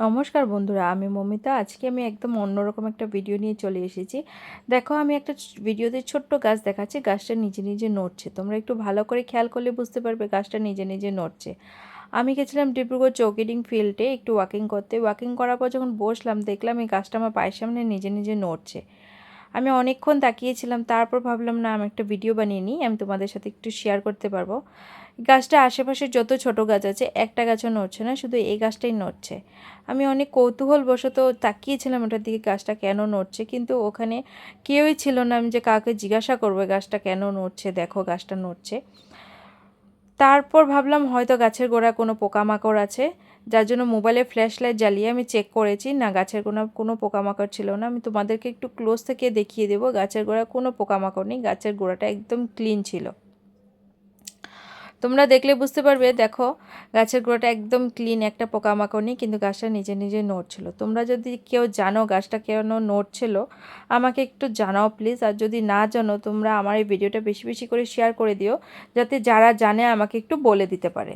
নমস্কার বন্ধুরা, আমি মমিতা। আজকে আমি একদম অন্যরকম একটা ভিডিও নিয়ে চলে এসেছি। দেখো, আমি একটা ভিডিওতে ছোট্ট গাছ দেখাচ্ছি, গাছটা নিজে নিজে নড়ছে। তোমরা একটু ভালো করে খেয়াল করলে বুঝতে পারবে গাছটা নিজে নিজে নড়ছে। আমি গেছিলাম ডিব্রুগড় চৌকিডিং ফিল্ডে একটু ওয়াকিং করতে। ওয়াকিং করার পর যখন বসলাম, দেখলাম এই গাছটা আমার পায়ের সামনে নিজে নিজে নড়ছে। আমি অনেকক্ষণ তাকিয়েছিলাম, তারপর ভাবলাম, না, আমি একটা ভিডিও বানিয়ে নিই, আমি তোমাদের সাথে একটু শেয়ার করতে পারব। গাছটা আশেপাশে যত ছোট গাছ আছে, একটা গাছও নড়ছে না, শুধু এই গাছটাই নড়ছে। আমি অনেক কৌতূহলবশত তাকিয়েছিলাম ওটার দিকে, গাছটা কেন নড়ছে? কিন্তু ওখানে কেউই ছিল না, আমি যে কাউকে জিজ্ঞাসা করব গাছটা কেন নড়ছে? দেখো, গাছটা নড়ছে। তারপর ভাবলাম হয়তো গাছের গোড়ায় কোনো পোকামাকড় আছে, যার জন্য মোবাইলে ফ্ল্যাশ লাইট জ্বালিয়ে আমি চেক করেছি, না গাছের কোনো কোনো পোকামাকড় ছিল না। আমি তোমাদেরকে একটু ক্লোজ থেকে দেখিয়ে দেবো, গাছের গোড়ায় কোনো পোকামাকড় নেই, গাছের গোড়াটা একদম ক্লিন ছিল। তোমরা দেখলে বুঝতে পারবে, দেখো, গাছের গোড়াটা একদম ক্লিন একটা পোকামাকড় নেই কিন্তু গাছটা নিজে নিজে নড়ছিল। তোমরা যদি কেউ জানো গাছটা কেন নড়ছিল, আমাকে একটু জানাও প্লিজ আর যদি না জানো, তোমরা আমার এই ভিডিওটা বেশি বেশি করে শেয়ার করে দিও, যাতে যারা জানে আমাকে একটু বলে দিতে পারে।